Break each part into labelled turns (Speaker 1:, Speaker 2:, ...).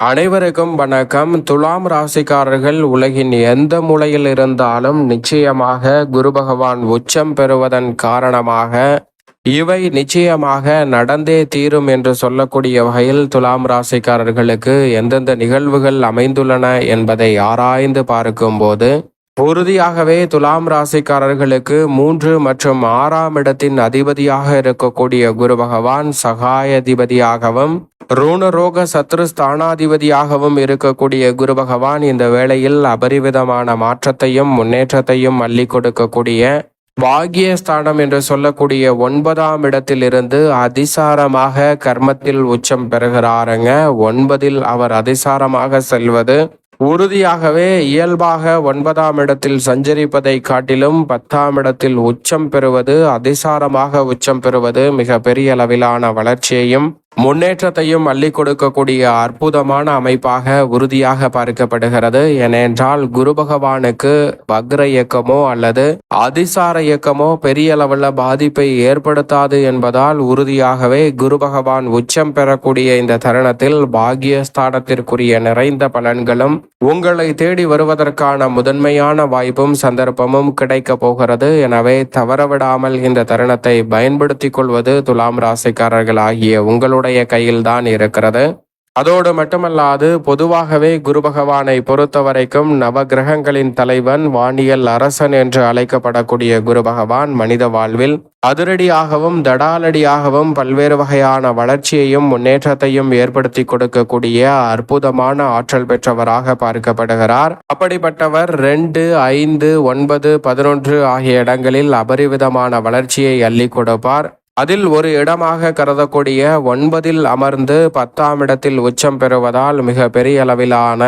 Speaker 1: அனைவருக்கும் வணக்கம். துலாம் ராசிக்காரர்கள் உலகின் எந்த மூலையில் இருந்தாலும் நிச்சயமாக குரு பகவான் உச்சம் பெறுவதன் காரணமாக இவை நிச்சயமாக நடந்தே தீரும் என்று சொல்லக்கூடிய வகையில் துலாம் ராசிக்காரர்களுக்கு எந்தெந்த நிகழ்வுகள் அமைந்துள்ளன என்பதை ஆராய்ந்து பார்க்கும்போது உறுதியாகவே துலாம் ராசிக்காரர்களுக்கு மூன்று மற்றும் ஆறாம் இடத்தின் அதிபதியாக இருக்கக்கூடிய குரு பகவான் சகாயதிபதியாகவும் ருணரோக சத்ரு ஸ்தானாதிபதியாகவும் இருக்கக்கூடிய குரு பகவான் இந்த வேளையில் அபரிவிதமான மாற்றத்தையும் முன்னேற்றத்தையும் அள்ளி கொடுக்கக்கூடிய பாகியஸ்தானம் என்று சொல்லக்கூடிய ஒன்பதாம் இடத்திலிருந்து அதிசாரமாக கர்மத்தில் உச்சம் பெறுகிறாருங்க. ஒன்பதில் அவர் அதிசாரமாக செல்வது உறுதியாகவே இயல்பாக ஒன்பதாம் இடத்தில் சஞ்சரிப்பதை காட்டிலும் பத்தாம் இடத்தில் உச்சம் பெறுவது அதிசாரமாக உச்சம் பெறுவது மிக பெரிய அளவிலான வளர்ச்சியையும் முன்னேற்றத்தையும் அள்ளி கொடுக்கக்கூடிய அற்புதமான அமைப்பாக உறுதியாக பார்க்கப்படுகிறது. ஏனென்றால் குரு பகவானுக்கு வக்ர இயக்கமோ அல்லது அதிசார இயக்கமோ பெரிய அளவில் பாதிப்பை ஏற்படுத்தாது என்பதால் உறுதியாகவே குரு பகவான் உச்சம் பெறக்கூடிய இந்த தருணத்தில் பாகியஸ்தானத்திற்குரிய நிறைந்த பலன்களும் உங்களை தேடி வருவதற்கான முதன்மையான வாய்ப்பும் சந்தர்ப்பமும் கிடைக்க போகிறது. எனவே தவறவிடாமல் இந்த தருணத்தை பயன்படுத்திக் கொள்வது துலாம் ராசிக்காரர்கள் ஆகிய உங்களுடைய கையில்தான் இருக்கிறது. அதோடு மட்டுமல்லாது பொதுவாகவே குரு பகவானை பொறுத்த வரைக்கும் நவ கிரகங்களின் தலைவன் வானியல் அரசன் என்று அழைக்கப்படக்கூடிய குரு பகவான் மனித வாழ்வில் அதிரடியாகவும் தடாலடியாகவும் பல்வேறு வகையான வளர்ச்சியையும் முன்னேற்றத்தையும் ஏற்படுத்தி கொடுக்கக்கூடிய அற்புதமான ஆற்றல் பெற்றவராக பார்க்கப்படுகிறார். அப்படிப்பட்டவர் ரெண்டு ஐந்து ஒன்பது பதினொன்று ஆகிய இடங்களில் அபரிவிதமான வளர்ச்சியை அள்ளி கொடுப்பார். அதில் ஒரு இடமாக கருதக்கூடிய ஒன்பதில் அமர்ந்து பத்தாம் இடத்தில் உச்சம் பெறுவதால் மிக பெரிய அளவிலான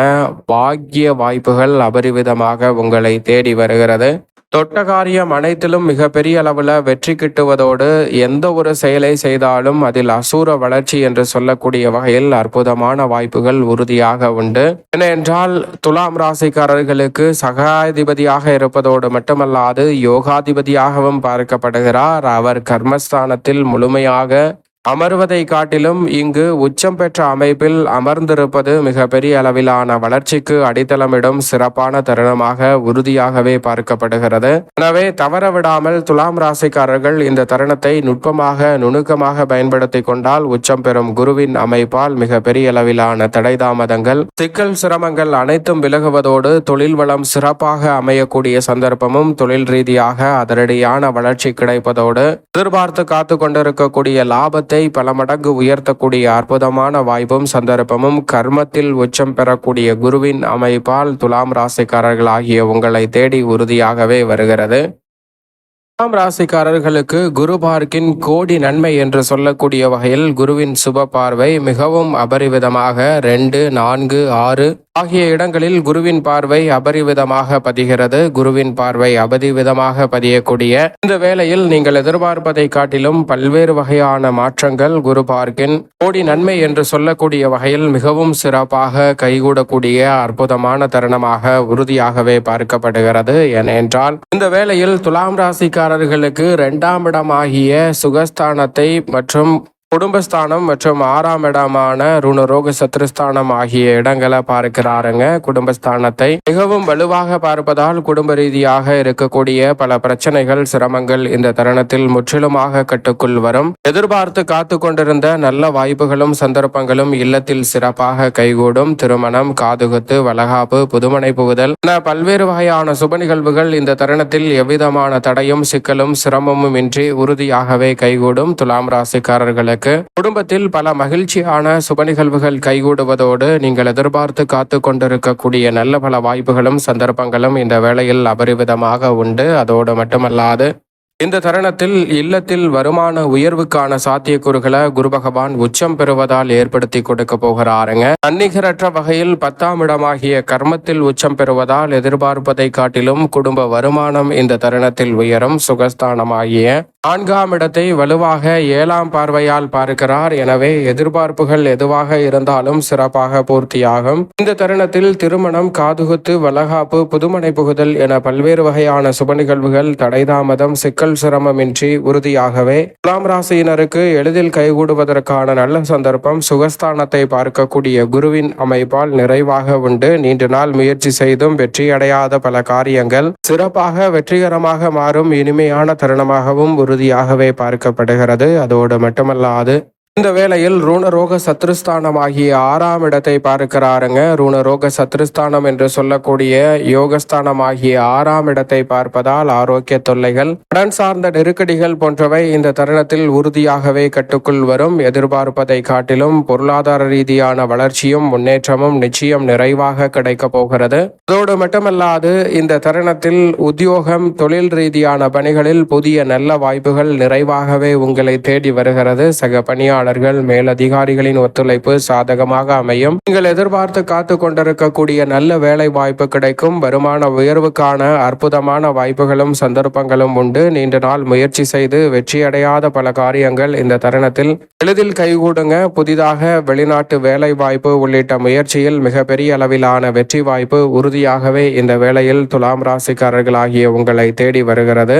Speaker 1: பாக்கிய வாய்ப்புகள் அபரிவிதமாக உங்களை தேடி வருகிறது. தொட்ட காரியம் அனைத்திலும் மிகப்பெரிய அளவில் வெற்றி கிட்டுவதோடு எந்த ஒரு செயலை செய்தாலும் அதில் அசூர வளர்ச்சி என்று சொல்லக்கூடிய வகையில் அற்புதமான வாய்ப்புகள் உறுதியாக உண்டு. ஏனென்றால் துலாம் ராசிக்காரர்களுக்கு சகாதிபதியாக இருப்பதோடு மட்டுமல்லாது யோகாதிபதியாகவும் பார்க்கப்படுகிறார். அவர் கர்மஸ்தானத்தில் முழுமையாக அமர்வதை காட்டிலும் இங்கு உச்சம் பெற்ற அமைப்பில் அமர்ந்திருப்பது மிக பெரிய அளவிலான வளர்ச்சிக்கு அடித்தளமிடும் சிறப்பான தருணமாக உறுதியாகவே பார்க்கப்படுகிறது. எனவே தவறவிடாமல் துலாம் ராசிக்காரர்கள் இந்த தருணத்தை நுட்பமாக நுணுக்கமாக பயன்படுத்தி கொண்டால் உச்சம் பெறும் குருவின் அமைப்பால் மிக பெரிய அளவிலான தடை தாமதங்கள் சிக்கல் சிரமங்கள் அனைத்தும் விலகுவதோடு தொழில் வளம் சிறப்பாக அமையக்கூடிய சந்தர்ப்பமும் தொழில் ரீதியாக அதிரடியான வளர்ச்சி கிடைப்பதோடு எதிர்பார்த்து காத்து கொண்டிருக்கக்கூடிய லாபத்தை லாபத்தை பல மடங்கு உயர்த்தக்கூடிய அற்புதமான வாய்ப்பும் சந்தர்ப்பமும் கர்மத்தில் உச்சம் பெறக்கூடிய குருவின் அமைப்பால் துலாம் ராசிக்காரர்கள் ஆகிய உங்களை தேடி உறுதியாகவே வருகிறது. துலாம் ராசிக்காரர்களுக்கு குரு பார்க்கின் கோடி நன்மை என்று சொல்லக்கூடிய வகையில் குருவின் சுப பார்வை மிகவும் அபரிவிதமாக ரெண்டு நான்கு ஆறு ஆகிய இடங்களில் குருவின் பார்வை அபரிவிதமாக பதிகிறது. குருவின் பார்வை அபரிவிதமாக பதியக்கூடிய இந்த வேளையில் நீங்கள் எதிர்பார்ப்பதை காட்டிலும் பல்வேறு வகையான மாற்றங்கள் குரு பார்க்கின் கோடி நன்மை என்று சொல்லக்கூடிய வகையில் மிகவும் சிறப்பாக கைகூடக்கூடிய அற்புதமான தருணமாக உறுதியாகவே பார்க்கப்படுகிறது. ஏனென்றால் இந்த வேளையில் துலாம் ராசிக்கார ராசிக்காரர்களுக்கு இரண்டாம் இடமாகிய சுகஸ்தானத்தை மற்றும் குடும்பஸ்தானம் மற்றும் ஆறாம் இடமான ருணரோக சத்ருஸ்தானம் ஆகிய இடங்களை பார்க்கிறாருங்க. குடும்பஸ்தானத்தை மிகவும் வலுவாக பார்ப்பதால் குடும்ப ரீதியாக இருக்கக்கூடிய பல பிரச்சனைகள் சிரமங்கள் இந்த தருணத்தில் முற்றிலுமாக கட்டுக்குள் வரும். எதிர்பார்த்து காத்து கொண்டிருந்த நல்ல வாய்ப்புகளும் சந்தர்ப்பங்களும் இல்லத்தில் சிறப்பாக கைகூடும். திருமணம் காதுகுத்து வளகாப்பு புதுமனை புகுதல் என பல்வேறு வகையான சுப நிகழ்வுகள் இந்த தருணத்தில் எவ்விதமான தடையும் சிக்கலும் சிரமமும் இன்றி உறுதியாகவே கைகூடும். துலாம் ராசிக்காரர்களுக்கு இருக்கு. குடும்பத்தில் பல மகிழ்ச்சியான சுப நிகழ்வுகள் கைகூடுவதோடு நீங்கள் எதிர்பார்த்து காத்து கொண்டிருக்கக்கூடிய நல்ல பல வாய்ப்புகளும் சந்தர்ப்பங்களும் இந்த வேளையில் அபரிவிதமாக உண்டு. அதோடு மட்டுமல்லாது இந்த தருணத்தில் இல்லத்தில் வருமான உயர்வுக்கான சாத்தியக்கூறுகளை குரு பகவான் உச்சம் பெறுவதால் ஏற்படுத்தி கொடுக்க போகிறாருங்க. தன்னிகரற்ற வகையில் பத்தாம் இடமாகிய கர்மத்தில் உச்சம் பெறுவதால் எதிர்பார்ப்பதை காட்டிலும் குடும்ப வருமானம் இந்த தருணத்தில் உயரும். சுகஸ்தானமாகிய நான்காம் இடத்தை வலுவாக ஏழாம் பார்வையால் பார்க்கிறார். எனவே எதிர்பார்ப்புகள் எதுவாக இருந்தாலும் சிறப்பாக பூர்த்தியாகும். இந்த தருணத்தில் திருமணம் காதுகுத்து வளகாப்பு புதுமனை புகுதல் என பல்வேறு வகையான சுப நிகழ்வுகள் தடைதாமதம் சிக்கல் சிரமமின்றி உறுதியாகவே துலாம் ராசியினருக்கு எளிதில் கைகூடுவதற்கான நல்ல சந்தர்ப்பம் சுகஸ்தானத்தை பார்க்கக்கூடிய குருவின் அமைப்பால் நிறைவாக உண்டு. நீண்ட நாள் முயற்சி செய்தும் வெற்றி அடையாத பல காரியங்கள் சிறப்பாக வெற்றிகரமாக மாறும் இனிமையான தருணமாகவும் உறுதியாகவே பார்க்கப்படுகிறது. அதோடு மட்டுமல்லாது இந்த வேளையில் ரூணரோக சத்ருஸ்தானம் ஆகிய ஆறாம் இடத்தை பார்க்கிறாருங்க. ரூணரோக சத்ருஸ்தானம் என்று சொல்லக்கூடிய யோகஸ்தானம் ஆகிய ஆறாம் இடத்தை பார்ப்பதால் ஆரோக்கிய தொல்லைகள் கடன் சார்ந்த நெருக்கடிகள் போன்றவை இந்த தருணத்தில் உறுதியாகவே கட்டுக்குள் வரும். எதிர்பார்ப்பதை காட்டிலும் பொருளாதார ரீதியான வளர்ச்சியும் முன்னேற்றமும் நிச்சயம் நிறைவாக கிடைக்க போகிறது. அதோடு மட்டுமல்லாது இந்த தருணத்தில் உத்தியோகம் தொழில் ரீதியான பணிகளில் புதிய நல்ல வாய்ப்புகள் நிறைவாகவே உங்களை தேடி வருகிறது. சக பணியாளர் பணியாளர்கள் மேலதிகாரிகளின் ஒத்துழைப்பு சாதகமாக அமையும். நீங்கள் எதிர்பார்த்து காத்து கொண்டிருக்கக்கூடிய நல்ல வேலை வாய்ப்பு கிடைக்கும். வருமான உயர்வுக்கான அற்புதமான வாய்ப்புகளும் சந்தர்ப்பங்களும் உண்டு. நீண்ட நாள் முயற்சி செய்து வெற்றியடையாத பல காரியங்கள் இந்த தருணத்தில். எளிதில் கைகூடுங்க. புதிதாக வெளிநாட்டு வேலை வாய்ப்பு உள்ளிட்ட முயற்சியில் மிகப்பெரிய அளவிலான வெற்றி வாய்ப்பு உறுதியாகவே இந்த வேளையில் துலாம் ராசிக்காரர்களாகிய உங்களை தேடி வருகிறது.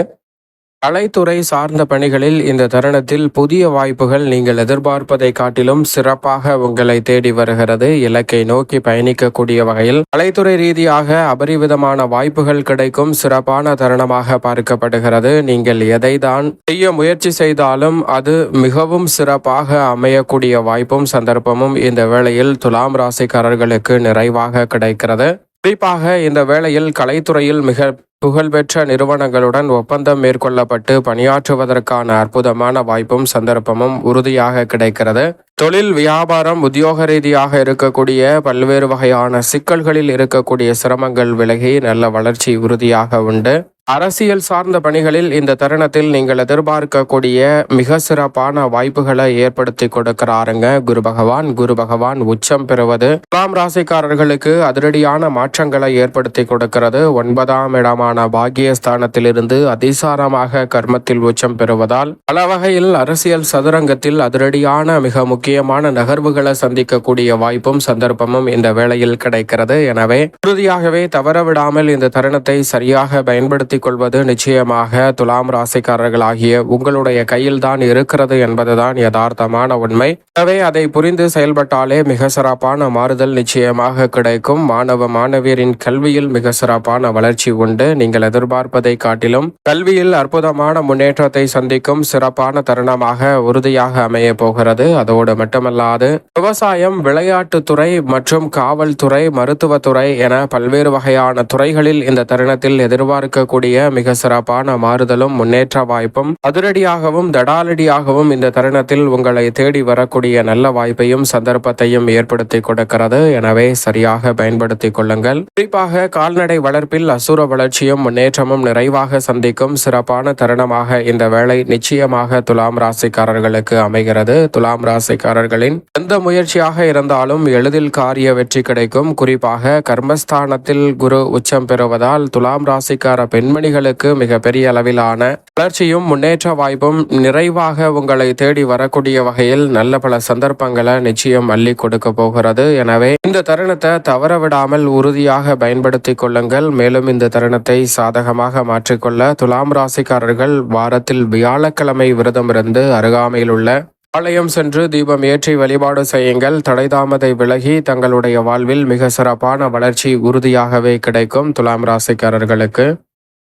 Speaker 1: கலைத்துறை சார்ந்த பணிகளில் இந்த தருணத்தில் புதிய வாய்ப்புகள் நீங்கள் எதிர்பார்ப்பதை காட்டிலும் சிறப்பாக உங்களை தேடி வருகிறது. இலக்கை நோக்கி பயணிக்கக்கூடிய வகையில் கலைத்துறை ரீதியாக அபரிவிதமான வாய்ப்புகள் கிடைக்கும். சிறப்பான தருணமாக பார்க்கப்படுகிறது. நீங்கள் எதை தான் செய்ய முயற்சி செய்தாலும் அது மிகவும் சிறப்பாக அமையக்கூடிய வாய்ப்பும் சந்தர்ப்பமும் இந்த வேளையில் துலாம் ராசிக்காரர்களுக்கு நிறைவாக கிடைக்கிறது. குறிப்பாக இந்த வேளையில் கலைத்துறையில் மிக புகழ்பெற்ற நிறுவனங்களுடன் ஒப்பந்தம் மேற்கொள்ளப்பட்டு பணியாற்றுவதற்கான அற்புதமான வாய்ப்பும் சந்தர்ப்பமும் உறுதியாக கிடைக்கிறது. தொழில் வியாபாரம் உத்தியோக ரீதியாக இருக்கக்கூடிய பல்வேறு வகையான சிக்கல்களில் இருக்கக்கூடிய சிரமங்கள் விலகி நல்ல வளர்ச்சி உறுதியாக உண்டு. அரசியல் சார்ந்த பணிகளில் இந்த தருணத்தில் நீங்கள் எதிர்பார்க்கக்கூடிய மிக சிறப்பான வாய்ப்புகளை ஏற்படுத்தி கொடுக்கிறாருங்க. குரு பகவான் குரு பகவான் உச்சம் பெறுவது துலாம் ராசிக்காரர்களுக்கு அதிரடியான மாற்றங்களை ஏற்படுத்தி கொடுக்கிறது. ஒன்பதாம் இடமான பாக்கியஸ்தானத்திலிருந்து அதிசாரமாக கர்மத்தில் உச்சம் பெறுவதால் பல வகையில் அரசியல் சதுரங்கத்தில் அதிரடியான மிக முக்கியமான நகர்வுகளை சந்திக்கக்கூடிய வாய்ப்பும் சந்தர்ப்பமும் இந்த வேளையில் கிடைக்கிறது. எனவே உறுதியாகவே தவறவிடாமல் இந்த தருணத்தை சரியாக பயன்படுத்தி கொள்வது நிச்சயமாக துலாம் ராசிக்காரர்களாகிய உங்களுடைய கையில் தான் இருக்கிறது என்பதுதான் யதார்த்தமான உண்மை. எனவே அதை புரிந்து செயல்பட்டாலே மிக சிறப்பான மாறுதல் நிச்சயமாக கிடைக்கும். மாணவ மாணவியரின் கல்வியில் மிக சிறப்பான வளர்ச்சி உண்டு. நீங்கள் எதிர்பார்ப்பதை காட்டிலும் கல்வியில் அற்புதமான முன்னேற்றத்தை சந்திக்கும் சிறப்பான தருணமாக உறுதியாக அமைய போகிறது. அதோடு மட்டுமல்லாது விவசாயம் விளையாட்டுத்துறை மற்றும் காவல்துறை மருத்துவத்துறை என பல்வேறு வகையான துறைகளில் இந்த தருணத்தில் எதிர்பார்க்கக்கூடிய மிக சிறப்பான மாறுதலும் முன்னேற்ற வாய்ப்பும் அதிரடியாகவும் தடாலடியாகவும் இந்த தருணத்தில் உங்களை தேடி வரக்கூடிய நல்ல வாய்ப்பையும் சந்தர்ப்பத்தையும் ஏற்படுத்தி கொடுக்கிறது. எனவே சரியாக பயன்படுத்திக் கொள்ளுங்கள். குறிப்பாக கால்நடை வளர்ப்பில் அசுர வளர்ச்சியும் முன்னேற்றமும் நிறைவாக சந்திக்கும் சிறப்பான தருணமாக இந்த வேலை நிச்சயமாக துலாம் ராசிக்காரர்களுக்கு அமைகிறது. துலாம் ராசிக்காரர்களின் எந்த முயற்சியாக இருந்தாலும் எளிதில் காரிய வெற்றி கிடைக்கும். குறிப்பாக கர்மஸ்தானத்தில் குரு உச்சம் பெறுவதால் துலாம் ராசிக்கார பெண் பெண்மணிகளுக்கு மிக பெரிய அளவிலான வளர்ச்சியும் முன்னேற்ற வாய்ப்பும் நிறைவாக உங்களை தேடி வரக்கூடிய வகையில் நல்ல பல சந்தர்ப்பங்களை நிச்சயம் அள்ளி கொடுக்க போகிறது. எனவே இந்த தருணத்தை தவற விடாமல் உறுதியாக பயன்படுத்திக் கொள்ளுங்கள். மேலும் இந்த தருணத்தை சாதகமாக மாற்றிக்கொள்ள துலாம் ராசிக்காரர்கள் வாரத்தில் வியாழக்கிழமை விரதமிருந்து அருகாமையில் உள்ள ஆலயம் சென்று தீபம் ஏற்றி வழிபாடு செய்யுங்கள். தடைதாமதை விலகி தங்களுடைய வாழ்வில் மிக சிறப்பான வளர்ச்சி உறுதியாகவே கிடைக்கும் துலாம் ராசிக்காரர்களுக்கு.